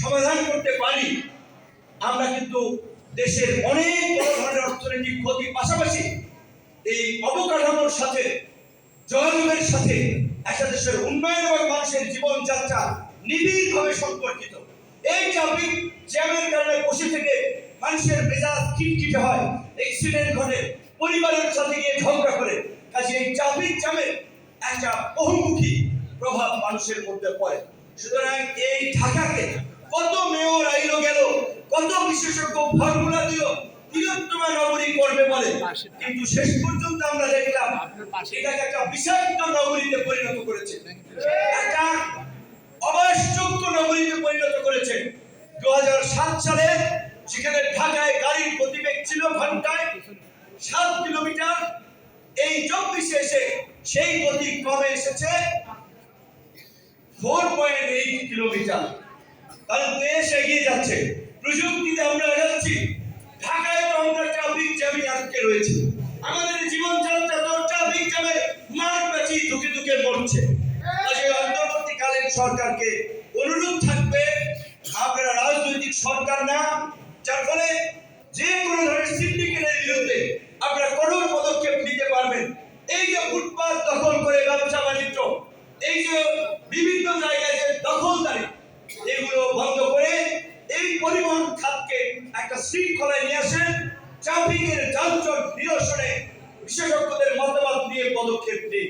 সমাধান করতে পারি। আমরা কিন্তু দেশের অনেক বড় ধরনের অর্থনৈতিক ক্ষতির পাশাপাশি এই অবকাঠামোর সাথে, যোগাযোগের সাথে একটা দেশের উন্নয়ন এবং মানুষের জীবনযাত্রা নিবিড়ভাবে সম্পর্কিত। এই ট্রাফিক জ্যামের কারণে বসে থেকে মানুষের মেজাজ খিটখিটে হয় এক্সিডেন্ট ঘটে পরিবারের সাথে গিয়ে ঝগড়া করে কাজে এই ট্রাফিক জ্যামের একটা বহুমুখী প্রভাব মানুষের মধ্যে পড়ে। সুতরাং এই ঢাকাকে কত মেয়র আইলো গেল কত বিশেষজ্ঞ ফর্মুলা দিল তিলোত্তমা নগরী করবে বলে। কিন্তু শেষ পর্যন্ত আমরা দেখলাম এটাকে একটা বিষাক্ত নগরীতে পরিণত করেছে। একটা অবাসযোগ্য নগরীতে পরিণত করেছে। দু হাজার সাত সালে সেখানে ঢাকায় গাড়ির গতিবেগ ছিল ঘন্টায় সাত কিলোমিটার এই চব্বিশে এসে সেই গতি কমে এসেছে ফোর পয়েন্ট এইট কিলোমিটার কারণ দেশ এগিয়ে যাচ্ছে। প্রযুক্তিতে আমরা আগাচ্ছি ঢাকায় তো আমরা ট্রাফিক জ্যামে আটকে রয়েছে। আমাদের জীবনযাত্রা তো ট্রাফিক জ্যামে মার পেঁচি ধুকে ধুকে মরছে। কাজে অন্তর্বর্তীকালীন সরকারকে অনুরোধ থাকবে, আপনারা রাজনৈতিক সরকার না, যার ফলে পরিবহন খাতকে একটা শৃঙ্খলায় নিয়ে আসেন ট্রাফিকের যানজট নিরসনে বিশেষজ্ঞদের মতামত নিয়ে পদক্ষেপ দিন